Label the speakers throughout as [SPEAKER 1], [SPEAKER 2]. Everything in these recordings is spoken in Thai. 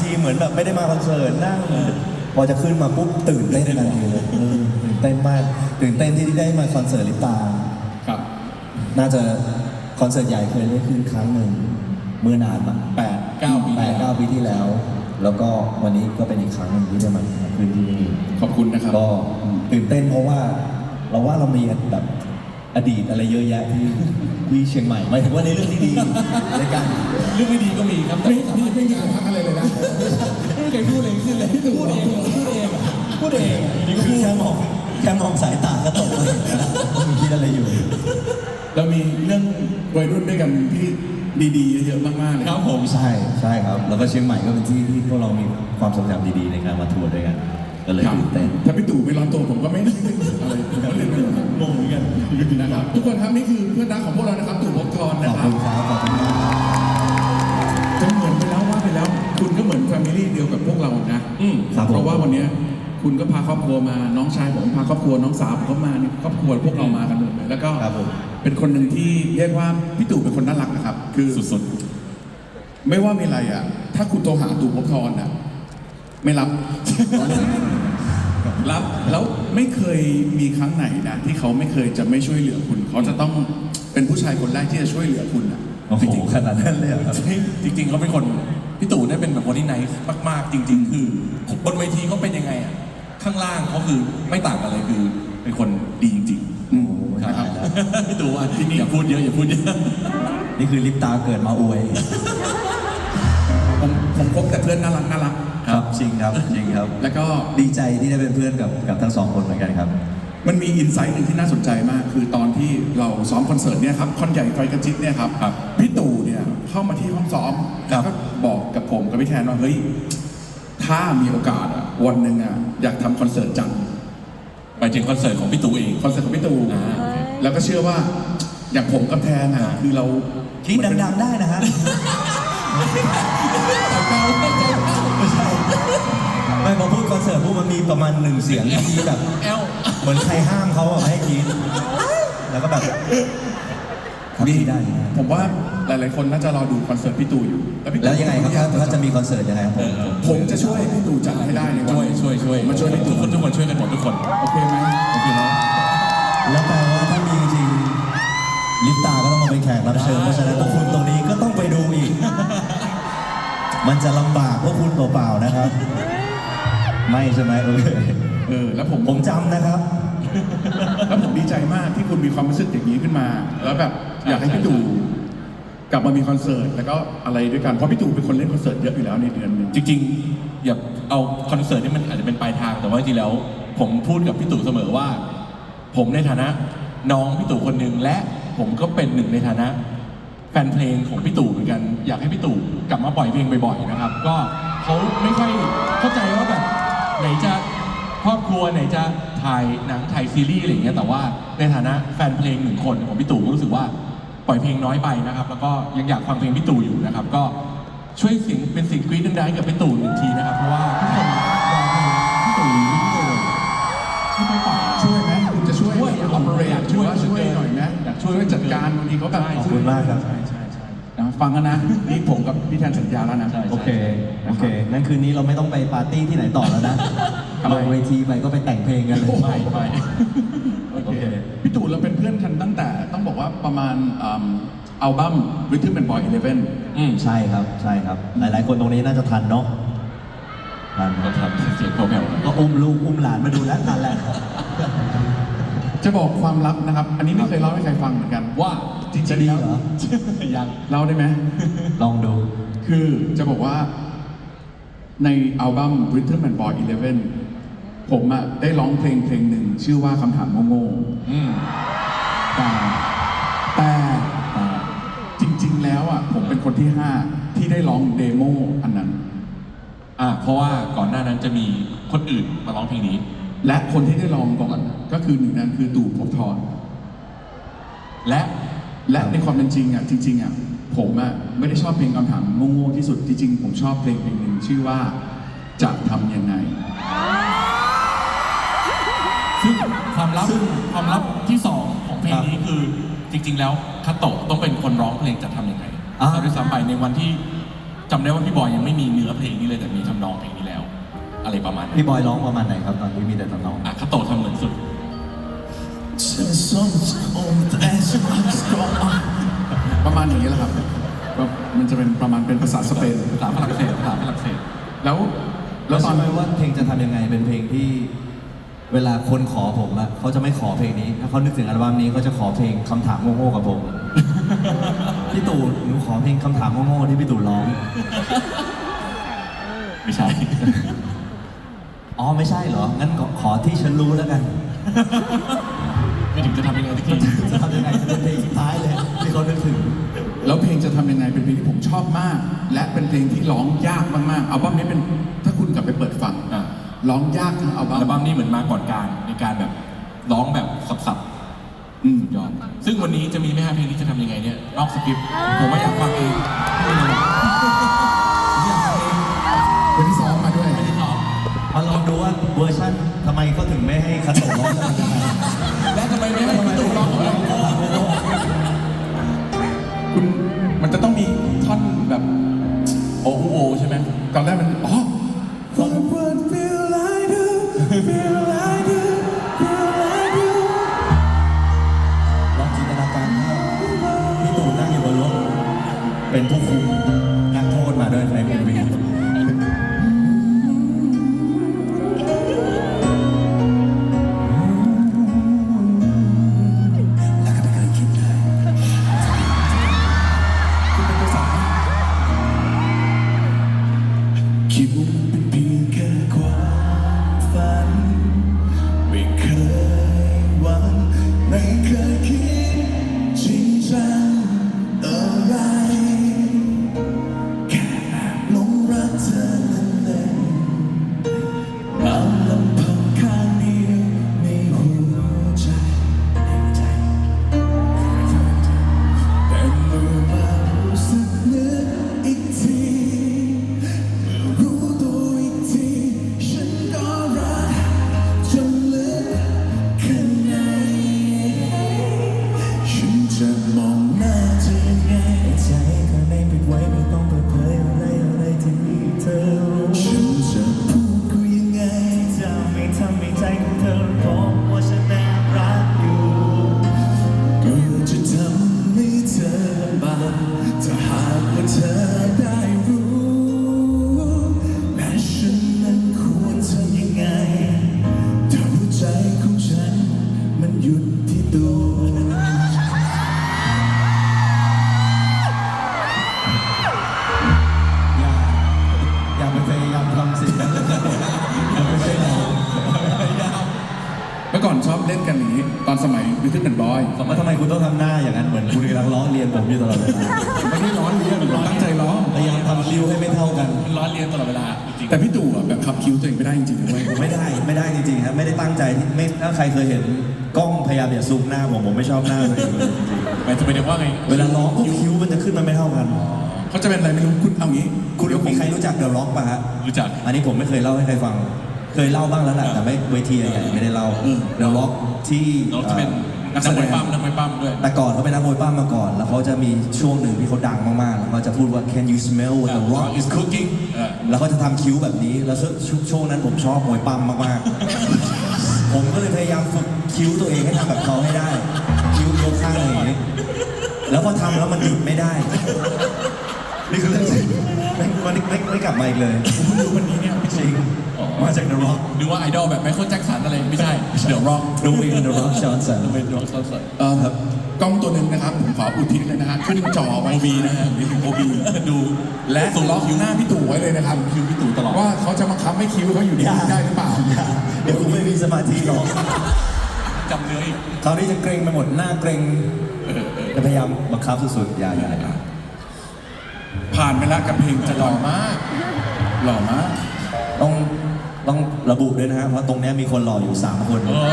[SPEAKER 1] ทีเหมือนแบบไม่ได้มาคอนเสิร์ตนั่งพอจะขึ้นมาปุ๊บตื่นเต้นทันทีเลยเออตื่นเต้นมากตื่นเต้นที่ได้มาคอนเสิร์ตลิปตา
[SPEAKER 2] ครับ
[SPEAKER 1] น่าจะคอนเสิร์ตใหญ่เคยได้ขึ้นครั้งหนึ่งเมื่อนานมา
[SPEAKER 2] แปดเก้าปี
[SPEAKER 1] แปด
[SPEAKER 2] แล้ว
[SPEAKER 1] เก้าปีที่แล้ว แล้วก็วันนี้ก็เป็นอีกครั้งหนึ่งที่ได้มาขึ้นที่นี่
[SPEAKER 2] ขอบคุณนะครับ
[SPEAKER 1] ก็ตื่นเต้นเพราะว่าเราว่าเรามีแบบ อดีตอะไรเยอะแยะที่ที่เชียงใหม่หมายถึงว่าในเรื่องที่ดีในการ
[SPEAKER 2] เรื่องไม่ดีก็มีครับแต่
[SPEAKER 3] ไม่ไม่ไม่มีใครทักอะไรเลยนะ
[SPEAKER 2] ไม่เคยพูดเลยขึ้นเลยพูดเองพูดเองพูดเอง
[SPEAKER 1] นี่ก็คือแค่มองแค่มองสายตาก็ตกเลยมึงคิดอะไรอยู่
[SPEAKER 3] เรามีเรื่องวัยรุ่นด้วยกันที่ดีๆ เยอะมากๆเลย
[SPEAKER 2] ครับผม
[SPEAKER 1] ใช่ใช่ครับ แล้วก็เชียงใหม่ก็เป็นที่ที่พวกเรามีความทรงจำดีๆ ในการมาทัวร์ด้วยกัน ก็เลย
[SPEAKER 3] ครับ
[SPEAKER 1] ตื่นเต้น
[SPEAKER 3] ถ้าพี่ตู่ไม่ร้อนตัวผมก็ไม่ได้อะไรผมก็เลยไม่รู้
[SPEAKER 1] งงเหมือนกัน
[SPEAKER 3] นะครับทุกคนครับนี่คือเพื่อนรักของพวกเรานะครับตู่ภพบทร
[SPEAKER 1] ข
[SPEAKER 3] นะ
[SPEAKER 1] อบ
[SPEAKER 3] ครั
[SPEAKER 1] คุ
[SPEAKER 3] บ
[SPEAKER 1] ณครับขอบคุณมาก
[SPEAKER 3] จะเหมือนไปแล้วว่าไปแล้ว คุณก็เหมือนแฟมิลี่เดียวกับพวกเรานะ
[SPEAKER 2] อืม
[SPEAKER 1] ครับผม
[SPEAKER 3] เพราะว่าวันเนี้ยคุณก็พาครอบครัวมาน้องชายผมพาครอบครัวน้องสาวผมก็มาเนี่ยครอบครัวพวกเรามากันหมดเลยแล้วก็
[SPEAKER 1] ครับผม
[SPEAKER 3] เป็นคนหนึ่งที่เรียกว่าพี่ตู่เป็นคนน่ารักนะครับ คือ
[SPEAKER 2] สุด
[SPEAKER 3] ไม่ว่ามีอะไรอะ ถ้าคุณโทรหาตู่ภพบทรอะ ไม่รับ รับแล้วไม่เคยมีครั้งไหนนะที่เขาไม่เคยจะไม่ช่วยเหลือคุณ เขาจะต้องเป็นผู้ชายคนแรกที่จะช่วยเหลือคุณอะ
[SPEAKER 1] โอ้โหขนาดนั้นเลยเหรอครับ
[SPEAKER 2] จริง ๆ เขาเป็นคนพี่ตู่เนี่ยเป็นแบบคนที่ไนท์มากๆ จริง ๆ คือบนเวทีเขาเป็นยังไงอะข้างล่างเขาคือไม่ต่างกันเลยคือเป็นคนดีจริงๆ
[SPEAKER 3] อืม
[SPEAKER 2] นะครับ
[SPEAKER 1] ตายแล้ว
[SPEAKER 2] พี่ตู่อะทีนี้อย่าพูดเยอะอย่าพูดเยอะ
[SPEAKER 1] นี่คือลิปตาเกิดมาอวย
[SPEAKER 3] ผมผมพบแต่เพื่อนน่ารักน่ารัก
[SPEAKER 1] ครับจริงครับจริงครับ
[SPEAKER 3] แล้วก็
[SPEAKER 1] ดีใจที่ได้เป็นเพื่อนกับกับทั้งสองคนเหมือนกันครับ
[SPEAKER 3] มันมีอินไซต์หนึ่งที่น่าสนใจมาก คือตอนที่เราซ้อมคอนเสิร์ตเนี่ยครับคอนใหญ่ไฟกระจิตเนี่ยครับ
[SPEAKER 2] ครับ
[SPEAKER 3] พี่ตู่เนี่ยเข้ามาที่ห้องซ้อม
[SPEAKER 1] ครั
[SPEAKER 3] แล้ว
[SPEAKER 1] บ
[SPEAKER 3] ก็บอกกับผมกับพี่แทนว่าเฮ้ยถ้ามีโอกาสอะวันหนึ่งอะอยากทำคอนเสิร์ตจัง
[SPEAKER 2] ไปถึงคอนเสิร์ตของพี่ตู่เอง
[SPEAKER 3] คอนเสิร์ตของพี่ตู่
[SPEAKER 2] อ่า
[SPEAKER 3] แล้วก็เชื่อว่าอย่างผมกับแทนอะคือเรา
[SPEAKER 1] คิดดังๆได้นะฮะไม่พ อพูดคอนเสิร์ตพวกมันมีประมาณหนึ่งเสียงที่แบบ
[SPEAKER 2] แอล
[SPEAKER 1] เหมือนใครห้ามเขาอะไม่ให้คิดแล้วก็แบบครับคิดได้
[SPEAKER 3] ผมว่าหลาย ๆ คนน่าจะรอดูคอนเสิร์ตพี่ตู่อยู่พี่ตู่
[SPEAKER 1] แล้วยังไงครับถ้าถ้าจะมีคอนเสิร์ตยังไงครับผม
[SPEAKER 3] ผมจะช่วยพี่ตู่จัดให้ได้ในวัน
[SPEAKER 2] ช่วยช่วยช่วย
[SPEAKER 3] มาช่วยพี่
[SPEAKER 2] ทุ
[SPEAKER 3] ตู่
[SPEAKER 2] กคนทุกคนช่วยกันหมดทุกคน
[SPEAKER 3] โอเคไหม
[SPEAKER 2] โอเคเนาะ
[SPEAKER 1] แล้วแปลว่าถ้ามีจริงลิปตาก็ต้องมาเป็นแขกรับเชิญเพราะฉะนั้นพวกคุณตรงนี้ก็ต้องไปดูอีก มันจะลำบากพวกคุณเปล่าๆนะครับ ไม่ใช่ไหมโอเค
[SPEAKER 3] เออแล้วผม
[SPEAKER 1] ผมจำนะครับ
[SPEAKER 3] แล้วผมดีใจมากที่คุณมีความรู้สึกอย่างนี้ขึ้นมา แล้วแบบอยากให้พี่ตู่กลับมามีคอนเสิร์ตแล้วก็อะไรด้วยกันเพราะพี่ตู่เป็นคนเล่นคอนเสิร์ตเยอะอยู่แล้วในเดือนหนึง
[SPEAKER 2] จริงๆ อย่าเอาคอนเสิร์ตนี่มันอาจจะเป็นปลายทาง แต่ว่าจริงๆแล้ว ผมพูดกับพี่ตู่เสมอว่า ผมในฐานะน้องพี่ตู่คนหนึ่งและผมก็เป็นหนึ่งในฐานะ แฟนเพลงของพี่ตู่เหมือนกัน อยากให้พี่ตู่กลับมาปล่อยเพลงบ่อยๆนะครับ ก็เขาไม่ค่อยเข้าใจว่าแบบ ไหนจะครอบครัวไหนจะถ่ายหนังถ่ายซีรีส์อะไรอย่างเงี้ยแต่ว่าในฐานะแฟนเพลงหนึ่งคนของพี่ตู่ก็รู้สึกว่าปล่อยเพลงน้อยไปนะครับ แล้วก็ยังอยากฟังเพลงพี่ตู่อยู่นะครับ ก็ช่วยเสียงเป็นเสิ่งกรี๊ดดังๆให้กับพี่ตู่หนึ่งทีนะครับ เพราะว่าทุกคนรอเพลงพี่ตู่อยู่เรื่อยๆเลยที่ไม่ปล่อย
[SPEAKER 3] ช่วยไหมคุณจะช่วย
[SPEAKER 2] ช่วย
[SPEAKER 3] ออปเปอเร
[SPEAKER 2] อยา
[SPEAKER 3] ต
[SPEAKER 2] กช่
[SPEAKER 3] ช่
[SPEAKER 2] ว
[SPEAKER 3] วยยช่วยหน่อยไหม
[SPEAKER 2] อยากช่วย
[SPEAKER 3] ช่วยจัดการบางทีเขาแบบ
[SPEAKER 2] ใช่
[SPEAKER 1] ขอบคุณมากครับ
[SPEAKER 2] ใช่ใช่ใช่
[SPEAKER 3] นะ ฟังกันนะ นี่ผมกับพี่แทนสัญญาแล้วนะ
[SPEAKER 2] ใช่
[SPEAKER 1] โอเค โอเคงั้นคืนนี้เราไม่ต้องไปปาร์ตี้ที่ไหนต่อแล้วนะ
[SPEAKER 3] ทำไม
[SPEAKER 1] ลงเวทีไปก็ไปแต่งเพลงกันเลย
[SPEAKER 2] ไม่ไม่
[SPEAKER 3] โอ
[SPEAKER 1] โอ
[SPEAKER 3] เค
[SPEAKER 1] เค
[SPEAKER 3] พี่ตู่เราเป็นเพื่อนกันตั้งแต่ต้องบอกว่าประมาณอืมอัลบั้ม Rhythm and Boy 11
[SPEAKER 2] อืม
[SPEAKER 1] ใช่ครับ ใช่ครับ หลาย ๆ คนตรงนี้น่าจะทันเนาะ ทันค
[SPEAKER 2] ก็
[SPEAKER 1] รับ
[SPEAKER 2] ทำเสียงเขาแผ่ว
[SPEAKER 1] ก็อุ้มลูกอุ้มหลานมาดูแล้วทันแหละ
[SPEAKER 3] จะบอกความลับนะครับ อันนี้ไม่เคยเล่าให้ใครฟังเหมือนกัน
[SPEAKER 2] ว่า
[SPEAKER 3] จริง
[SPEAKER 1] จะ
[SPEAKER 3] ๆ
[SPEAKER 1] ดี
[SPEAKER 3] แล้ว
[SPEAKER 1] เหรอ
[SPEAKER 2] ยัง
[SPEAKER 3] เล่าได้ไหม
[SPEAKER 1] ลองดู
[SPEAKER 3] คือจะบอกว่า ในอัลบั้ม Rhythm and Boy 11 ผมอะได้ร้องเพลงเพลงหนึ่ง ชื่อว่าคำถามโง่ๆ
[SPEAKER 2] อืม
[SPEAKER 3] แต่แต่แต่จริง ๆ แล้วอะผมเป็นคนที่ 5 ที่ได้ร้องเดโมอันนั้น
[SPEAKER 2] อ่าเพราะว่าก่อนหน้านั้นจะมีคนอื่นมาร้องเพลงนี้
[SPEAKER 3] และคนที่ได้ร้องก่อนก็คือหนึ่งนั้นคือตู่ภพบทร
[SPEAKER 2] และ
[SPEAKER 3] และในความเป็นจริงอะจริงๆอะผมอะไม่ได้ชอบเพลงคำถามโง่ๆที่สุดจริงๆผมชอบเพลงเพลงหนึ่งชื่อว่าจะทำยังไง
[SPEAKER 2] ซึ่งความลับความลับที่สองของเพลงนี้คือจริง ๆ แล้วคาโตะต้องเป็นคนร้องเพลงจะทำยังไง
[SPEAKER 1] อ่า
[SPEAKER 2] เราด้วยซ้ำไปในวันที่จำได้ว่าพี่บอยยังไม่มีเนื้อเพลงนี้เลยแต่มีทำนองเพลงนี้แล้ว อะไรประมาณนั้น
[SPEAKER 1] พี่บอยร้องประมาณไหนครับตอนที่มีแต่ตำนอง
[SPEAKER 2] อะคาโตะทำเหมือนสุด
[SPEAKER 3] ประมาณอย่างนี้แหละครับก็มันจะเป็นประมาณเป็นภาษาสเปน
[SPEAKER 2] ภาษาฝรั่งเศสภาษาฝรั่งเศส
[SPEAKER 3] แล้ว แล้
[SPEAKER 1] แล้วว
[SPEAKER 3] ต
[SPEAKER 1] ต
[SPEAKER 3] อ
[SPEAKER 1] อนนไหมว่าเพลงจะทำยังไงเป็นเพลงที่เวลาคนขอผมอะเขาจะไม่ขอเพลงนี้ถ้าเขานึกถึงอัลบั้มนี้เขาจะขอเพลงคำถามโง่ๆกับผม พี่ตู่หนูขอเพลงคำถามโง่ๆที่พี่ตู่ร้อง
[SPEAKER 2] ไม่ใช่
[SPEAKER 1] อ๋อไม่ใช่เหรอ งั้นขอขอที่ฉันรู้แล้วกัน
[SPEAKER 2] ไม่ถึงจะทำยังไงสักที
[SPEAKER 1] จะทำยังไงจะเป็นเพลงสุดท้ายเลยที่เขานึกถึง
[SPEAKER 3] แล้วเพลงจะทำยังไงเป็นเพลงที่ผมชอบมาก และเป็นเพลงที่ร้องยากมากๆอัลบั้มนี้เป็นถ้าคุณกลับไปเปิดฟัง
[SPEAKER 2] อะ
[SPEAKER 3] ร้องยากทั้งอัลบั้
[SPEAKER 2] อั
[SPEAKER 3] ม
[SPEAKER 2] ลบั้มนี้เหมือนมาก่อนการในการแบบร้องแบบสับ
[SPEAKER 3] อืม
[SPEAKER 2] ๆยอดซึ่งวันนี้จะมีไหมฮะเพลงนี้จะทำยังไงเนี่ยนอกสคริปต์ผมว่าอยากฟังเองไม่รู้
[SPEAKER 1] ให้คัตโตะร้องทำไง
[SPEAKER 2] และทำไมไม่ให้พี่ตู่ร้องของเรา
[SPEAKER 3] คุณมันจะต้องมีท่อนแบบ
[SPEAKER 2] โอ้โหใช่ไหม
[SPEAKER 3] ตอนแรกมันอ๋อ
[SPEAKER 1] ไม่เคย
[SPEAKER 3] หวังไม่เคยคิดจริงจังอะไร ทเทิลแอนด์บอย
[SPEAKER 1] แล้วทำไมคุณต้องทำหน้าอย่างนั้นเหมือนคุณกำลังล้อเลียนผมอยู่ตลอดเวลา
[SPEAKER 3] ไม่ได้ร้อนเรียนผมตั้งใจร้อง
[SPEAKER 1] พยายามทำคิ้วให้ไม่เท่ากัน
[SPEAKER 2] มันร้อนเรียนตลอดเวลาจริง
[SPEAKER 3] แต่พี่ตู่อะแบบขับคิ้วตัวเองไม่ได้จริงๆด้วย
[SPEAKER 1] ผมไม่ได้ไม่ได้จริงๆครับไม่ได้ตั้งใจที่ไม่ถ้าใครเคยเห็นกล้องพยายามอย่าซูมหน้าผมผมไม่ชอบหน้าตัวเองเลยจริง
[SPEAKER 2] ๆหมายถึงเป็นว่าไง
[SPEAKER 1] ๆเวลาร้องปุ๊บคิ้วมันจะขึ้นมาไม่เท่ากัน
[SPEAKER 3] เขาจะเป็นอะไรไม่รู้คุณเอางี้
[SPEAKER 1] คุณ
[SPEAKER 3] เดี๋ยวผ
[SPEAKER 1] มี
[SPEAKER 3] ม
[SPEAKER 1] ใครรู้จักเดอะร็อกป่ะฮะ
[SPEAKER 2] รู้จัก
[SPEAKER 1] อันนี้ผมไม่เคยเล่าให้ใครฟัง เคยเล่าบ้างแล้วแหละแต่ไม่เวทีใหญ่ๆไม่ได้เล่าเดอะร็อกที่
[SPEAKER 2] น้องจะเป็น นักมวยปั้มนักมวยปั้มด้วย
[SPEAKER 1] แต่ก่อนเขาเป็นนักมวยปั้มมาก่อน แล้วเขาจะมีช่วงหนึ่งที่เขาดังมากๆ แล้วเขาจะพูดว่า can you smell what the rock is cooking
[SPEAKER 2] เออ
[SPEAKER 1] แล้วเขาจะทำคิ้วแบบนี้ แล้วช่วงช่วงนั้นผมชอบมวยปั้มมากๆ ผมก็เลยพยายามฝึกคิ้วตัวเองให้ทำแบบเขาให้ได้ คิ้วยกข้างอย่างนี้ แล้วพอทำแล้วมันหยุดไม่ได้ นี่คือเรื่องจริงไม่ไม่ไม่ไม่กลับมาอีกเลย
[SPEAKER 2] ผมเพิ่งรู้วันนี้เนี่ย
[SPEAKER 1] จริง มาจาก The Rock
[SPEAKER 2] นึกว่าไอดอลแบบไมเคิลแจ็คสันอะไรไม่ใช่เดี๋ยวร็อก
[SPEAKER 1] ดูวิน The Rock Johnson
[SPEAKER 2] เป็นร็อกซอนสัน
[SPEAKER 3] เอ่อกล้องตัวหนึ่งนะครับผมขออุทิศเลยนะฮะขึ้นจอไว้บีนะฮะนี่คือโอบี
[SPEAKER 2] ดู
[SPEAKER 3] และ
[SPEAKER 2] ส่ง
[SPEAKER 3] ล็
[SPEAKER 2] ล็
[SPEAKER 3] อ
[SPEAKER 2] อกก
[SPEAKER 3] คิ้วหน้าพี่ตู่ไว้เลยนะครับ
[SPEAKER 2] คิวพี่ตู่ตลอด
[SPEAKER 3] ว่าเขาจะมาค้ำให้คิ้วเขาอยู่ดีๆได้หรือเปล่า
[SPEAKER 1] อย่าเดี๋ยวกูไม่มีสมาธิหรอก
[SPEAKER 2] จำเนื้ออีก
[SPEAKER 1] คราวนี้จะเกรงไปหมดหน้าเกรงจะพยายามบังคับสุดๆอย่าอย่าอย่า
[SPEAKER 3] ผ่านไปแล้วกับเพลงจะหล่อมาก หล่อมาก
[SPEAKER 1] ต้อง ต้องระบุด้วยนะฮะเพราะตรงเนี้ยมีคนหล่ออยู่ 3 คน
[SPEAKER 2] เออ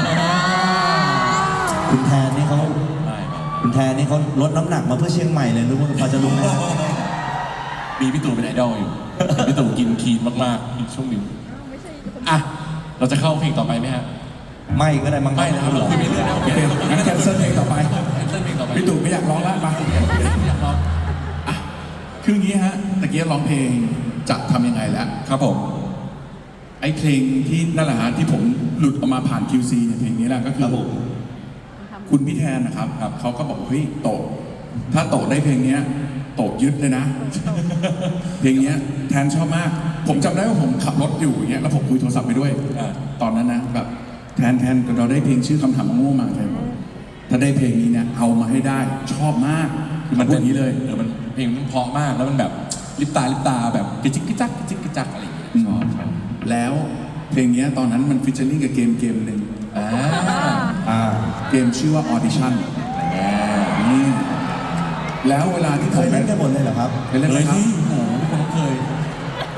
[SPEAKER 1] คุณแทนนี่เขา
[SPEAKER 2] ไม่
[SPEAKER 1] คุณแทนนี่เขาลดน้ำหนักมาเพื่อเชียงใหม่เลยรู้ว่าพอจะรู้ไหมฮะ
[SPEAKER 2] มีพี่ตู่เป็นไอดอลอยู่พี่ตู่กินคีนมากๆอีกช่วงหนึ่งอะเราจะเข้าเพลงต่อไปไหมฮะ
[SPEAKER 1] ไม่ก็ได้มั้ง
[SPEAKER 2] ไม่นะครับเราคุยไปเรื่อยแล้ว
[SPEAKER 3] โอเคงั้นแคนเซิลเพลงต่อไป
[SPEAKER 2] แคนเซิลเพลงต่อไป
[SPEAKER 3] พี่ตู่ไม่อยากร้องละมา
[SPEAKER 2] อยากร้อง
[SPEAKER 3] คคืออย่างนี้ฮะตะกี้ร้องเพลงจะทำยังไงแล้ว
[SPEAKER 2] ครับผม
[SPEAKER 3] ไอ้เพลงที่นั่นแหละฮะที่ผมหลุดออกมาผ่าน QC เนี่ยเพลงนี้แหละก็คือ
[SPEAKER 1] ครับผม
[SPEAKER 3] คุณพี่แทนนะครับครับเขาก็บอกเฮ้ยโตะถ้าโตะได้เพลงเนี้ยโตะยึดเลยนะ เพลงเนี้ยแทนชอบมาก ผมจำได้ว่าผมขับรถอยู่อย่างเงี้ยแล้วผมคุยโทรศัพท์ไปด้วย
[SPEAKER 2] อ่า
[SPEAKER 3] ตอนนั้นนะแบบแทนแทนเราได้เพลงชื่อคำถามโง่มาแทนบอกถ้าได้เพลงนี้เนี่ยเอามาให้ได้ชอบมากคือมันเป็นอย่างนี้เลย
[SPEAKER 2] เออมันเพลงมันเพราะมากแล้วมันแบบลิปตาลิปตาแบบกระจิกกระจักกระจิกกระจักอะไรอย่างเงี้ยชอบชอบ
[SPEAKER 3] แล้วเพลงเนี้ยตอนนั้นมันฟิชเชอร์ลิงกับเกมเกมหนึ่ง
[SPEAKER 2] อ่า
[SPEAKER 1] อ่า
[SPEAKER 3] เกมชื่อว่า Audition นี่แล้วเวลาที่
[SPEAKER 1] เค
[SPEAKER 3] ผม
[SPEAKER 1] ยเล่นกันหมดเลยเหรอครับ
[SPEAKER 3] เคยเล่นไห
[SPEAKER 2] เล
[SPEAKER 3] ม
[SPEAKER 2] ย
[SPEAKER 3] ครับ
[SPEAKER 2] ที่โอ้โหผมเคย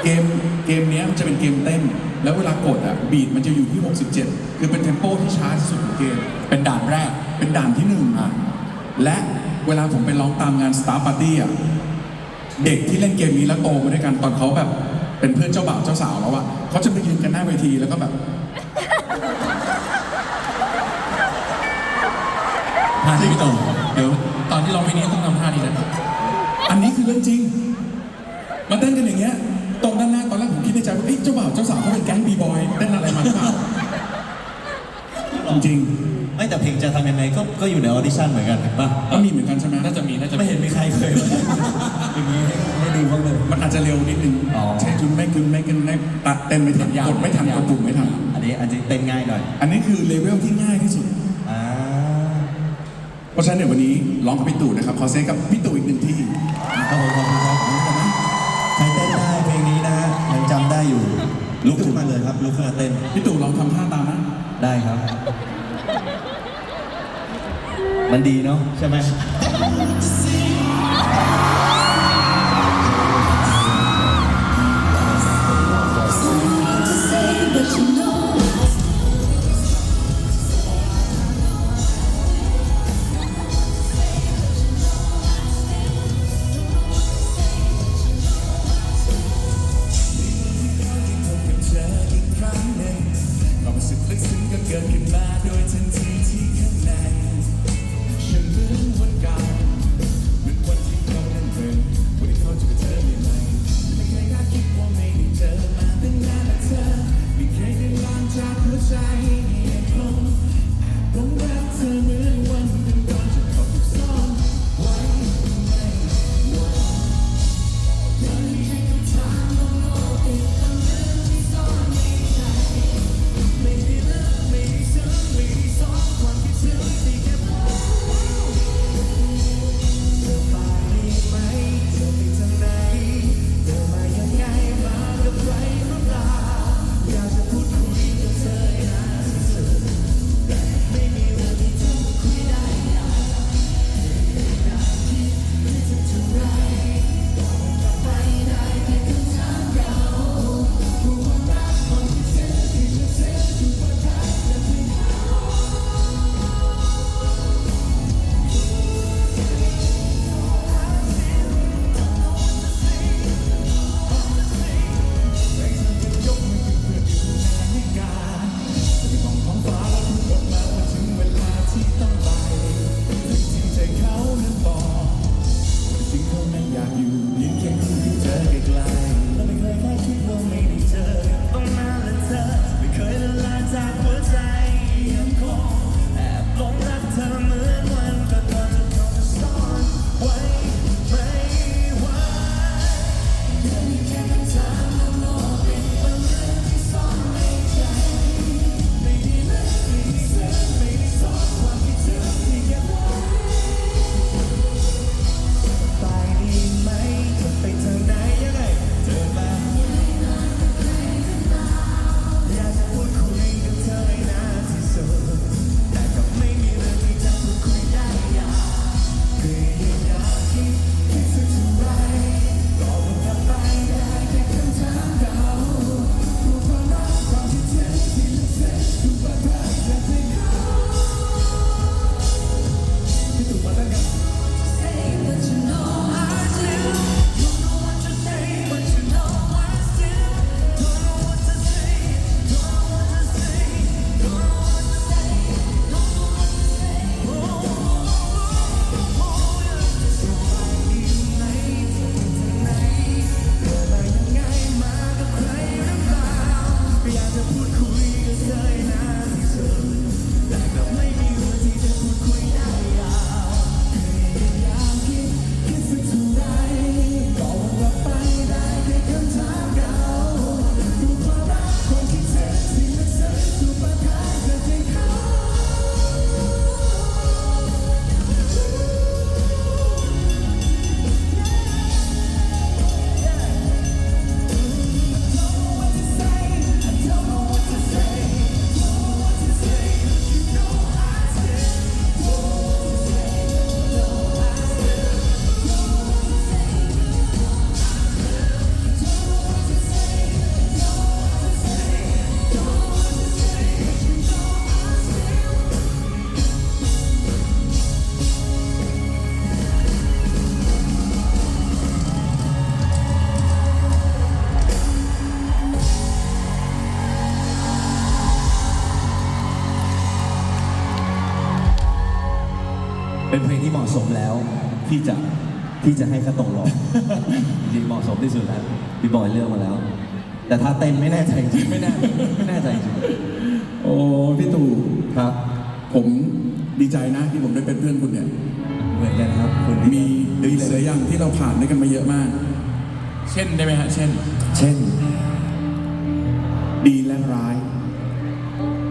[SPEAKER 3] เกมเกมเนี้ยมันจะเป็นเกมเต้น แล้วเวลากดอะบีทมันจะอยู่ที่ 67 คือเป็นเทมโปที่ช้าที่สุดของเกม
[SPEAKER 2] เป็นด่านแรก
[SPEAKER 3] เป็นด่านที่หนึ่งอะและเวลาผมไปร้องตามงาน Star Party อะเด็กที่เล่นเกมนี้แล้วโตมาด้วยกันตอนเขาแบบ เป็นเพื่อนเจ้าบ่าวเจ้าสาวแล้วอะเขาจะไปยืนกันหน้าเวทีแล้วก็แบบ
[SPEAKER 2] ท่านี้พี่ตู่เดี๋ยวตอนที่ร้องเพลงนี้ต้องทำท่านี้นะ
[SPEAKER 3] อันนี้คือเรื่องจริง มาเต้นกันอย่างเงี้ย ตรงด้านหน้าตอนแรกผมคิดในใจว่าเอ้ยเจ้าบ่าวเจ้าสาวเขาเป็นแก๊งบีบอยเต้นอะไรมาหรือเปล่าจริง
[SPEAKER 1] ไม่แต่เพลงจะทำยังไงก็ก็อยู่ในออดิชั่นเหมือนกันป่ะ
[SPEAKER 3] ๆก็มีเหมือนกันใช่ไหม
[SPEAKER 2] น่าจะมีน่าจะ
[SPEAKER 1] ไม่เห็นมีใครเคยมาอย่างนี้ให้ ดูบ้างเลย
[SPEAKER 3] มันอาจจะเร็วนิดนึง
[SPEAKER 1] อ๋อ
[SPEAKER 3] ใช่จุนไม่กึนไม่กึนไม่ตัดเต้นไม่ทันกดไม่ทันกดปุ่มไม่ทัน
[SPEAKER 1] อันนี้อันนี้เต้นง่ายหน่อย
[SPEAKER 3] อันนี้คือเลเวลที่ง่ายที่สุด
[SPEAKER 1] อ่า
[SPEAKER 3] เพราะฉะนั้นเดี๋ยววันนี้ร้องกับพี่ตู่นะครับขอเซฟกับพี่ตู่อีกหนึ่งที่
[SPEAKER 1] ครับผมขอบคุณครับใครเต้นได้เพลงนี้นะฮะยังจำได้อยู่ ลุกขึ้นมาเลยครับ ลุกขึ้นมาเต้น
[SPEAKER 3] พี่ตู่ลองทำท่าตามนะ
[SPEAKER 1] ได้ครับ มันดีเนาะใช่ไหม
[SPEAKER 3] ที่
[SPEAKER 1] จะที่จะให้ข้าโตร้อง จริงๆเหมาะสมที่สุดแล้วพี่บอยเลือกมาแล้ว แต่ถ้าเต้นไม่แน่ใจจริงๆไม่แน่ไม่แน่ใจจริง
[SPEAKER 3] โอ้พี่ตู่
[SPEAKER 1] ๆครับ
[SPEAKER 3] ผมดีใจนะที่ผมได้เป็นเพื่อนคุณเนี่ย
[SPEAKER 1] เหมือนกันครับคุณ
[SPEAKER 3] มีดีหลายๆอย่างที่เราผ่านด้วยกันมาเยอะมาก
[SPEAKER 2] เช่นได้ไหมฮะเช่น
[SPEAKER 1] เช่น
[SPEAKER 3] ดีและร้าย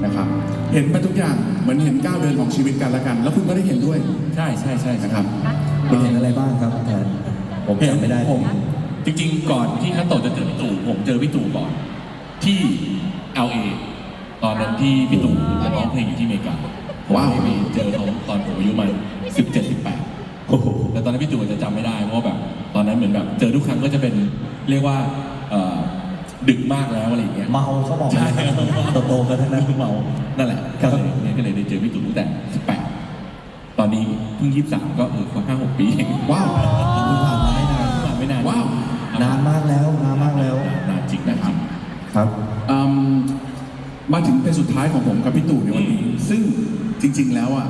[SPEAKER 3] นะครับเห็นไปทุกอย่างเหมือนเห็นก้าวเดินของชีวิตกันและกัน แล้วคุณก็ได้เห็นด้วย
[SPEAKER 2] ใช่ใช่ใช่
[SPEAKER 3] นะครับ
[SPEAKER 1] คุณเห็นอะไรบ้างครับแทนผม
[SPEAKER 2] เห็น
[SPEAKER 1] จำไม่ได้
[SPEAKER 2] ผมจริงๆ ก่อนที่คัตโตะจะเจอพี่ตู่ผมเจอพี่ตู่ก่อน ที่ LA ตอนนั้นที่พี่ตู่จะร้องเพลงอยู่ที่อเมริกาผม
[SPEAKER 3] ว้าว
[SPEAKER 2] ไปเจอเขาตอนผมอายุมันสิบเจ็ดสิบแปด
[SPEAKER 1] โอ้โห
[SPEAKER 2] แต่ตอนนั้นพี่ตู่อาจจะจำไม่ได้เพราะว่าแบบ ตอนนั้นเหมือนแบบ เจอทุกครั้งก็จะเป็นเรียกว่าเอ่อดึกมากแล้วอะไรอย่างเงี้ย
[SPEAKER 1] เมาเขาบอก
[SPEAKER 2] ใช่
[SPEAKER 1] โตๆกันทั้งนั้น
[SPEAKER 2] เมานั่นแหละ
[SPEAKER 1] ครั
[SPEAKER 2] ก็
[SPEAKER 1] บ
[SPEAKER 2] เลยเนี่ยก็เลยได้เจอพี่ตู่ตั้งแต่18 ตอนนี้เพิ่ง23ก็เออก็ห้าหกปีเอง
[SPEAKER 3] ว้าว
[SPEAKER 1] คุณผ่านมาไม่นาน
[SPEAKER 2] ผ่านไม่นาน
[SPEAKER 3] ว้าว
[SPEAKER 1] นานมากแล้วนานมากแล้ว
[SPEAKER 2] นานจริงนานจริง
[SPEAKER 1] ครับ
[SPEAKER 3] อืมมาถึงเป็นสุดท้ายของผมกับพี่ตู่ในวันนี้ ซึ่งจริง ๆ แล้วอะ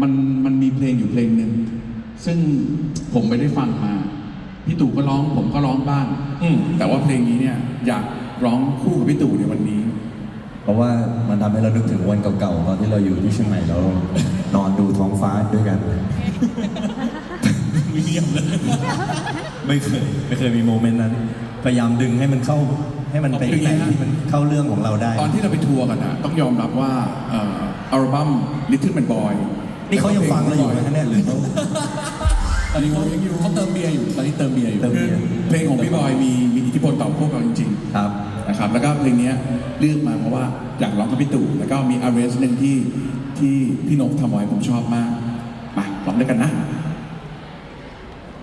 [SPEAKER 3] มันมันมีเพลงอยู่เพลงหนึ่งซึ่งผมไม่ได้ฟังมา พี่ตู่ก็ร้องผมก็ร้องบ้าง
[SPEAKER 2] อืม
[SPEAKER 3] แต่ว่าเพลงนี้เนี่ยอยากร้องคู่กับพี่ตู่ในวันนี้
[SPEAKER 1] เพราะว่ามันทำให้เรานึกถึงวันเก่าๆตอนที่เราอยู่ที่เชียงใหม่แล้ว ไม่เคยไม่เคยมีโมเมนต์นั้น พยายามดึงให้มันเข้าให้มันไป
[SPEAKER 3] คืออย่างนี้
[SPEAKER 1] ไหน
[SPEAKER 3] ฮะ
[SPEAKER 1] ที่มันเข้าเรื่องของเราได้
[SPEAKER 3] ตอนที่เราไปทัวร์กันนะต้องยอมรับว่าเอ่ออัลบั้ม Little Man Boy
[SPEAKER 1] นี่เขายังฟังเราอยู่ไหมฮะเนี่ยหรือเขา
[SPEAKER 2] ตอนนี้เขาเขาเติมเบียร์อยู่ตอนนี้เติมเบียร์อยู่
[SPEAKER 1] เติม
[SPEAKER 3] คือเพลงของพี่บอยมีมีอิทธิพลต่อพวกเราจริง
[SPEAKER 1] ครับ
[SPEAKER 3] ๆนะครับแล้วก็เพลงเนี้ยเลือกมาเพราะว่าอยากร้องกับพี่ตู่แล้วก็มีอาร์เรสหนึ่งที่ที่พี่นกทำไว้ผมชอบมาก